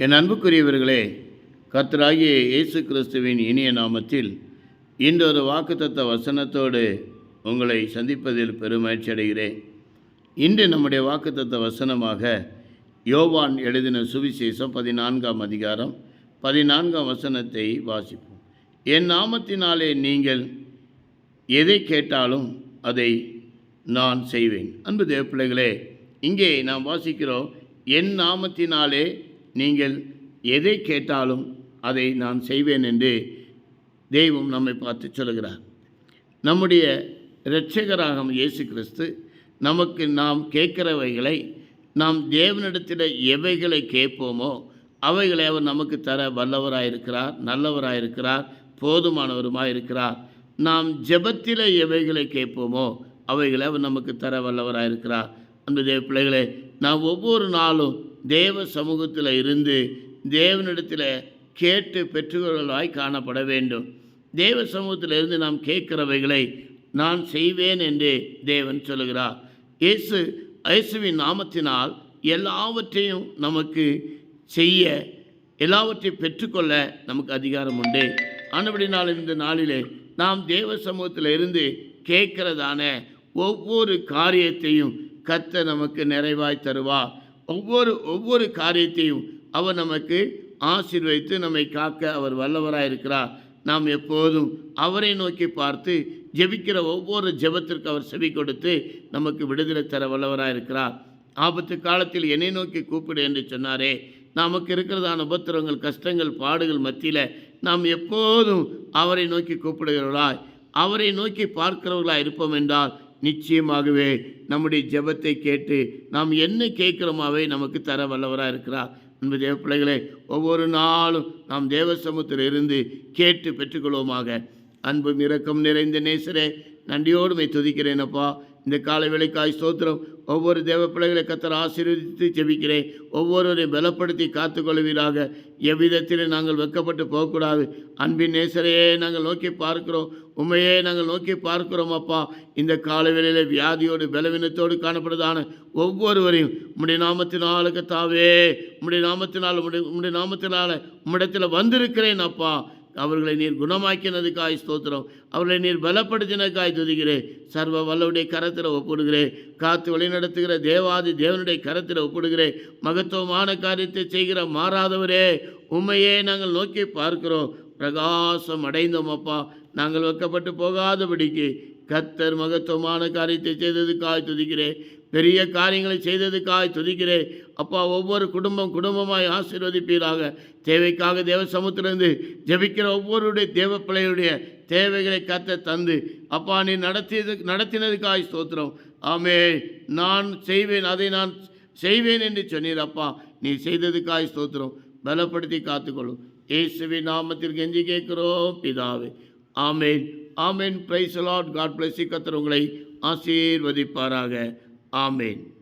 என் அன்புக்குரியவர்களே கர்த்தராகிய இயேசு கிறிஸ்துவின் இனிய நாமத்தில் இன்றொரு வாக்குத்தத்த வசனத்தோடு உங்களை சந்திப்பதில் பெருமகிழ்ச்சி அடைகிறேன். இன்று நம்முடைய வாக்குத்தத்த வசனமாக யோவான் எழுதின சுவிசேஷம் பதினான்காம் அதிகாரம் பதினான்காம் வசனத்தை வாசிப்போம். என் நாமத்தினாலே நீங்கள் எதை கேட்டாலும் அதை நான் செய்வேன். அன்பு தேவ பிள்ளைகளே இங்கே நாம் வாசிக்கிறோம் என் நாமத்தினாலே நீங்கள் எதை கேட்டாலும் அதை நான் செய்வேன் என்று தெய்வம் நம்மை பார்த்து சொல்கிறார் நம்முடைய இரட்சகராகும் இயேசு கிறிஸ்து நமக்கு நாம் கேட்கிறவைகளை நாம் தேவனிடத்தில் எவைகளை கேட்போமோ அவைகளை அவர் நமக்கு தர வல்லவராயிருக்கிறார் நல்லவராயிருக்கிறார் போதுமானவருமாய் இருக்கிறார். நாம் ஜெபத்தில் எவைகளை கேட்போமோ அவைகளை அவர் நமக்கு தர வல்லவராயிருக்கிறார். அந்த தேவ பிள்ளைகளே நாம் ஒவ்வொரு நாளும் தேவ சமூகத்தில் இருந்து தேவனிடத்தில் கேட்டு பெற்றுக்கொள்ளாய் காணப்பட வேண்டும். தேவ சமூகத்தில் இருந்து நாம் கேட்கிறவைகளை நான் செய்வேன் என்று தேவன் சொல்கிறார் இயேசு இயேசுவின் நாமத்தினால் எல்லாவற்றையும் நமக்கு செய்ய எல்லாவற்றையும் பெற்றுக்கொள்ள நமக்கு அதிகாரம் உண்டு. ஆனபடினால் இந்த நாளிலே நாம் தேவ சமூகத்தில் இருந்து கேட்கிறதான ஒவ்வொரு காரியத்தையும் கத்த நமக்கு நிறைவாய் தருவார். ஒவ்வொரு ஒவ்வொரு காரியத்தையும் அவர் நமக்கு ஆசீர்வதித்து நம்மை காக்க அவர் வல்லவராக இருக்கிறார். நாம் எப்போதும் அவரை நோக்கி பார்த்து ஜெபிக்கிற ஒவ்வொரு ஜெபத்திற்கு அவர் செவி கொடுத்து நமக்கு விடுதலை தர வல்லவராக இருக்கிறார். ஆபத்து காலத்தில் என்னை நோக்கி கூப்பிடு என்று சொன்னாரே நமக்கு இருக்கிறதான உபத்திரங்கள் கஷ்டங்கள் பாடுகள் மத்தியில் நாம் எப்போதும் அவரை நோக்கி கூப்பிடுகிறவர்களாய் அவரை நோக்கி பார்க்கிறவர்களாக இருப்போம் என்றால் நிச்சயமாகவே நம்முடைய ஜெபத்தை கேட்டு நாம் என்ன கேட்கிறோமாவே நமக்கு தர வல்லவராக இருக்கிறார். அன்பு தேவ பிள்ளைகளே ஒவ்வொரு நாளும் நாம் தேவசமூகத்தில் இருந்து கேட்டு பெற்றுக்கொள்வோமாக. அன்பும் இரக்கம் நிறைந்த நேசரே நன்றியோடு துதிக்கிறேனப்பா இந்த காலை வேலைக்காய் ஸ்தோத்திரம். ஒவ்வொரு தேவ பிள்ளைகளை கத்தர் ஆசீர்வதித்து ஜெபிக்கிறேன். ஒவ்வொருவரையும் பலப்படுத்தி காத்துக்கொள்வீராக. எவ்விதத்தில் நாங்கள் வெக்கப்பட்டு போகக்கூடாது. அன்பின் நேசரையே நாங்கள் நோக்கி பார்க்கிறோம். உண்மையே நாங்கள் நோக்கி பார்க்கிறோம் அப்பா. இந்த காலவேளையில் வியாதியோடு பலவீனத்தோடு காணப்படுதான ஒவ்வொருவரையும் உம்முடைய நாமத்தினாலுக்கு தாவே உம்முடைய நாமத்தினால் உம்முடைய உம்முடைய நாமத்தினால் உம்மிடத்தில் வந்திருக்கிறேன் அப்பா. அவர்களை நீர் குணமாக்கினதுக்காய் ஸ்தோத்திரம். அவர்களை நீர் பலப்படுத்தினதுக்காய் துதிக்கிறேன் சர்வ வல்லவுடைய கரத்தில் ஒப்பிடுகிறேன் காத்து வழிநடத்துகிற தேவாதி தேவனுடைய கரத்தில் ஒப்பிடுகிறேன் மகத்துவமான காரியத்தை செய்கிற மாறாதவரே உண்மையே நாங்கள் நோக்கி பார்க்கிறோம். பிரகாசம் அடைந்தோம் அப்பா. நாங்கள் வைக்கப்பட்டு போகாதபடிக்கு கத்தர் மகத்துவமான காரியத்தை செய்ததுக்காக துதிக்கிறேன். பெரிய காரியங்களை செய்ததுக்காய் துதிக்கிறேன். அப்பா ஒவ்வொரு குடும்பம் குடும்பமாய் ஆசீர்வதிப்பீராக. தேவைக்காக தேவ சமூகத்திலிருந்து ஜெபிக்கிற ஒவ்வொருடைய தேவ பிள்ளையுடைய தேவைகளை கத்த தந்து அப்பா நீ நடத்தியது நடத்தினதுக்காய் ஸ்தோத்திரம். ஆமே நான் செய்வேன் அதை நான் செய்வேன் என்று சொன்னீர் அப்பா. நீ செய்ததுக்காய் ஸ்தோத்திரம். பலப்படுத்தி காத்துக்கொள்ளும். இயேசுவின் நாமத்தில் கெஞ்சி கேட்கிறோம் பிதாவே. ஆமேன். ஆமேன். பிரைஸ் லார்ட் காட் பிளஸ் கத்தர் உங்களை ஆசீர்வதிப்பாராக. ஆமேன்.